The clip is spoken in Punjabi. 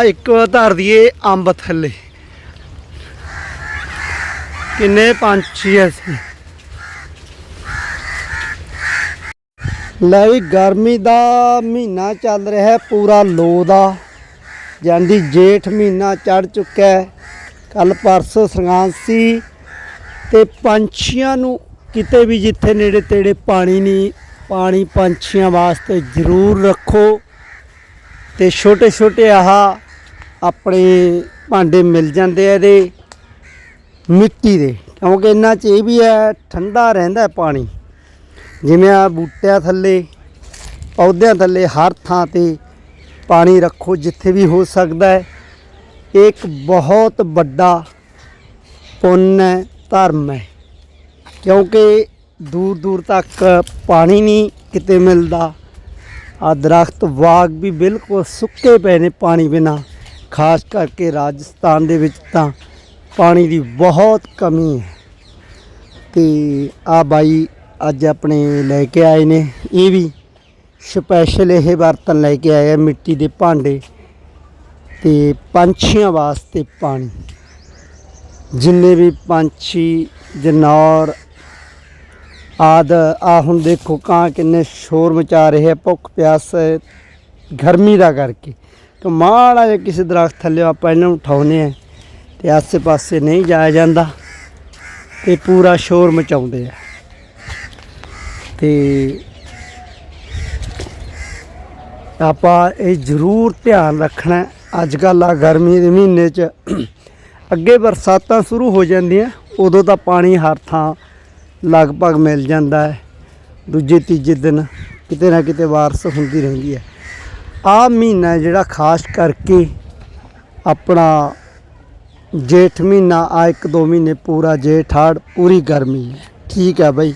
ਆ ਇੱਕ ਧਰ ਦਈਏ ਅੰਬ ਥੱਲੇ। ਕਿੰਨੇ ਪੰਛੀ ਐ ਸੀ ਲੈ ਵੀ ਗਰਮੀ ਦਾ ਮਹੀਨਾ ਚੱਲ ਰਿਹਾ ਹੈ, ਪੂਰਾ ਲੋ ਦਾ। ਜਾਂਦੀ ਜੇਠ ਮਹੀਨਾ ਚੜ ਚੁੱਕਾ ਹੈ। ਕੱਲ ਪਰਸੋਂ ਸੰਗਾਂਦ ਸੀ ਤੇ ਪੰਛੀਆਂ ਨੂੰ ਕਿਤੇ ਵੀ ਜਿੱਥੇ ਨੇੜੇ ਤੇੜੇ ਪਾਣੀ ਨਹੀਂ, ਪਾਣੀ ਪੰਛੀਆਂ ਵਾਸਤੇ ਜ਼ਰੂਰ ਰੱਖੋ। ਤੇ ਛੋਟੇ ਛੋਟੇ ਆਹਾ ਆਪਣੇ ਭਾਂਡੇ ਮਿਲ ਜਾਂਦੇ ਆ ਇਹਦੇ, ਮਿੱਟੀ ਦੇ। ਕਿਉਂਕਿ ਇਹਨਾਂ 'ਚ ਇਹ ਵੀ ਹੈ, ਠੰਡਾ ਰਹਿੰਦਾ ਪਾਣੀ। ਜਿਵੇਂ ਆ ਬੂਟਿਆਂ ਥੱਲੇ, ਪੌਦਿਆਂ ਥੱਲੇ, ਹਰ ਥਾਂ ਤੇ ਪਾਣੀ ਰੱਖੋ, ਜਿੱਥੇ ਵੀ ਹੋ ਸਕਦਾ ਹੈ। ਇਹ ਇੱਕ ਬਹੁਤ ਵੱਡਾ ਪੁੰਨ ਹੈ, ਧਰਮ ਹੈ। ਕਿਉਂਕਿ ਦੂਰ ਦੂਰ ਤੱਕ ਪਾਣੀ ਨਹੀਂ ਕਿਤੇ ਮਿਲਦਾ। ਆ ਦਰਖਤ ਬਾਗ ਵੀ ਬਿਲਕੁਲ ਸੁੱਕੇ ਪਏ ਨੇ ਪਾਣੀ ਬਿਨਾ। ਖਾਸ ਕਰਕੇ ਰਾਜਸਥਾਨ ਦੇ ਵਿੱਚ ਤਾਂ ਪਾਣੀ ਦੀ ਬਹੁਤ ਕਮੀ ਹੈ। ਤੇ ਆ ਬਾਈ ਅੱਜ ਆਪਣੇ ਲੈ ਕੇ ਆਏ ਨੇ। ਇਹ ਵੀ ਸਪੈਸ਼ਲ ਇਹ ਬਰਤਨ ਲੈ ਕੇ ਆਏ ਆ ਮਿੱਟੀ ਦੇ ਭਾਂਡੇ ਤੇ ਪੰਛੀਆਂ ਵਾਸਤੇ ਪਾਣੀ। ਜਿੰਨੇ ਵੀ ਪੰਛੀ, ਜਨੌਰ ਆਦ, ਆ ਹੁਣ ਦੇਖੋ ਕਾਂ ਕਿੰਨੇ ਸ਼ੋਰ ਮਚਾ ਰਹੇ ਆ, ਭੁੱਖ ਪਿਆਸ, ਗਰਮੀ ਦਾ ਕਰਕੇ। ਤੇ ਮਾੜਾ ਜਿਹਾ ਕਿਸੇ ਦਰਖਤ ਥੱਲੇ ਆਪਾਂ ਇਹਨਾਂ ਨੂੰ ਉਠਾਉਨੇ ਆ ਤੇ ਆਸੇ ਪਾਸੇ ਨਹੀਂ ਜਾਇਆ ਜਾਂਦਾ ਤੇ ਪੂਰਾ ਸ਼ੋਰ ਮਚਾਉਂਦੇ ਆ। ਤੇ ਆਪਾਂ ਇਹ ਜ਼ਰੂਰ ਧਿਆਨ ਰੱਖਣਾ ਅੱਜ ਕੱਲ੍ਹ ਆ ਗਰਮੀ ਦੇ ਮਹੀਨੇ 'ਚ ਅੱਗੇ ਬਰਸਾਤਾਂ ਸ਼ੁਰੂ ਹੋ ਜਾਂਦੀਆਂ, ਉਦੋਂ ਤਾਂ ਪਾਣੀ ਹਰ ਥਾਂ ਲਗਭਗ ਮਿਲ ਜਾਂਦਾ ਹੈ। ਦੂਜੇ ਤੀਜੇ ਦਿਨ ਕਿਤੇ ਨਾ ਕਿਤੇ ਵਾਰਸ਼ ਹੁੰਦੀ ਰਹਿੰਦੀ ਹੈ। ਆ ਮਹੀਨਾ ਜਿਹੜਾ ਖਾਸ ਕਰਕੇ ਆਪਣਾ ਜੇਠ ਮਹੀਨਾ, ਆ ਇੱਕ ਦੋ ਮਹੀਨੇ ਪੂਰਾ ਜੇਠ ਹਾੜ ਪੂਰੀ ਗਰਮੀ ਹੈ। ਠੀਕ ਹੈ ਬਾਈ?